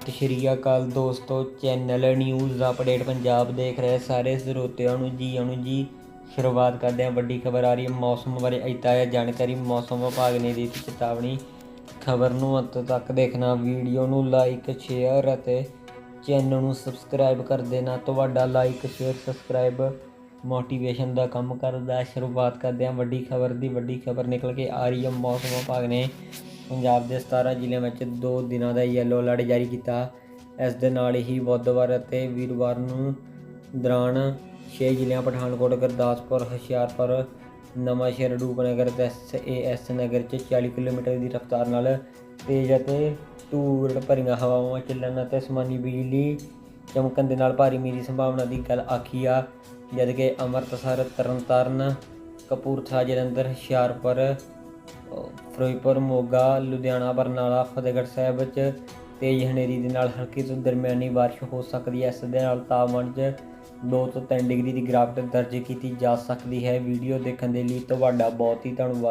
ਸਤਿ ਸ਼੍ਰੀ ਅਕਾਲ ਦੋਸਤੋ channel news update Punjab ਦੇਖ ਰਹੇ ਸਾਰੇ ਸਰੋਤਿਆਂ ਨੂੰ ਜੀ ਆਣੂ ਜੀ, ਸ਼ੁਰੂਆਤ ਕਰਦੇ ਹਾਂ। ਵੱਡੀ ਖਬਰ ਆ ਰਹੀ ਹੈ ਮੌਸਮ ਬਾਰੇ ਅਜਤਾ ਜਾਣਕਾਰੀ ਮੌਸਮ ਵਿਭਾਗ ਨੇ ਦਿੱਤੀ ਚੇਤਾਵਨੀ। ਖਬਰ ਨੂੰ ਅੰਤ ਤੱਕ ਦੇਖਣਾ, ਵੀਡੀਓ ਨੂੰ ਲਾਈਕ ਸ਼ੇਅਰ ਅਤੇ ਚੈਨਲ ਨੂੰ ਸਬਸਕ੍ਰਾਈਬ ਕਰ ਦੇਣਾ। ਤੁਹਾਡਾ ਲਾਈਕ ਸ਼ੇਅਰ ਸਬਸਕ੍ਰਾਈਬ ਮੋਟੀਵੇਸ਼ਨ ਦਾ ਕੰਮ ਕਰਦਾ ਸ਼ੁਰੂਆਤ ਕਰਦੇ ਹਾਂ। ਵੱਡੀ ਖਬਰ ਦੀ ਵੱਡੀ ਖਬਰ ਨਿਕਲ ਕੇ ਆ ਰਹੀ ਹੈ ਮੌਸਮ ਵਿਭਾਗ ਨੇ। ਪੰਜਾਬ ਦੇ 17 ਜ਼ਿਲ੍ਹਿਆਂ ਵਿੱਚ 2 ਦਿਨਾਂ ਦਾ ਯੈਲੋ ਅਲਰਟ ਜਾਰੀ ਕੀਤਾ। ਇਸ ਦੇ ਨਾਲ ਹੀ ਬੁੱਧਵਾਰ ਅਤੇ ਵੀਰਵਾਰ ਨੂੰ ਦੌਰਾਨ 6 ਜ਼ਿਲ੍ਹਿਆਂ, ਪਠਾਨਕੋਟ, ਗੁਰਦਾਸਪੁਰ, ਹੁਸ਼ਿਆਰਪੁਰ ਨਵਾਂਸ਼ਹਿਰ ਰੂਪਨਗਰ ਤੇ ਐਸ ਨਗਰ 'ਚ 40 ਕਿਲੋਮੀਟਰ ਦੀ ਰਫ਼ਤਾਰ ਨਾਲ ਤੇਜ਼ ਅਤੇ ਧੂੜ ਭਰੀਆਂ ਹਵਾਵਾਂ ਚੱਲਣ ਅਤੇ ਅਸਮਾਨੀ ਬਿਜਲੀ ਚਮਕਣ ਦੇ ਨਾਲ ਭਾਰੀ ਮੀਂਹ ਦੀ ਸੰਭਾਵਨਾ ਦੀ ਗੱਲ ਆਖੀ ਆ। ਜਦਕਿ ਅੰਮ੍ਰਿਤਸਰ, ਤਰਨਤਾਰਨ, ਕਪੂਰਥਲਾ, ਜਲੰਧਰ, ਹੁਸ਼ਿਆਰਪੁਰ ਫਿਰੋਜ਼ਪੁਰ, ਮੋਗਾ, ਲੁਧਿਆਣਾ, ਬਰਨਾਲਾ, ਫਤਿਹਗੜ੍ਹ ਸਾਹਿਬ ਵਿੱਚ ਤੇਜ਼ ਹਨੇਰੀ ਦੇ ਨਾਲ ਹਲਕੀ ਤੋਂ ਦਰਮਿਆਨੀ ਬਾਰਿਸ਼ ਹੋ ਸਕਦੀ ਹੈ। ਇਸ ਦੇ ਨਾਲ ਤਾਪਮਾਨ 'ਚ 2 ਤੋਂ 3 ਡਿਗਰੀ ਦੀ ਗਿਰਾਵਟ ਦਰਜ ਕੀਤੀ ਜਾ ਸਕਦੀ ਹੈ। ਵੀਡੀਓ ਦੇਖਣ ਦੇ ਲਈ ਤੁਹਾਡਾ ਬਹੁਤ ਹੀ ਧੰਨਵਾਦ।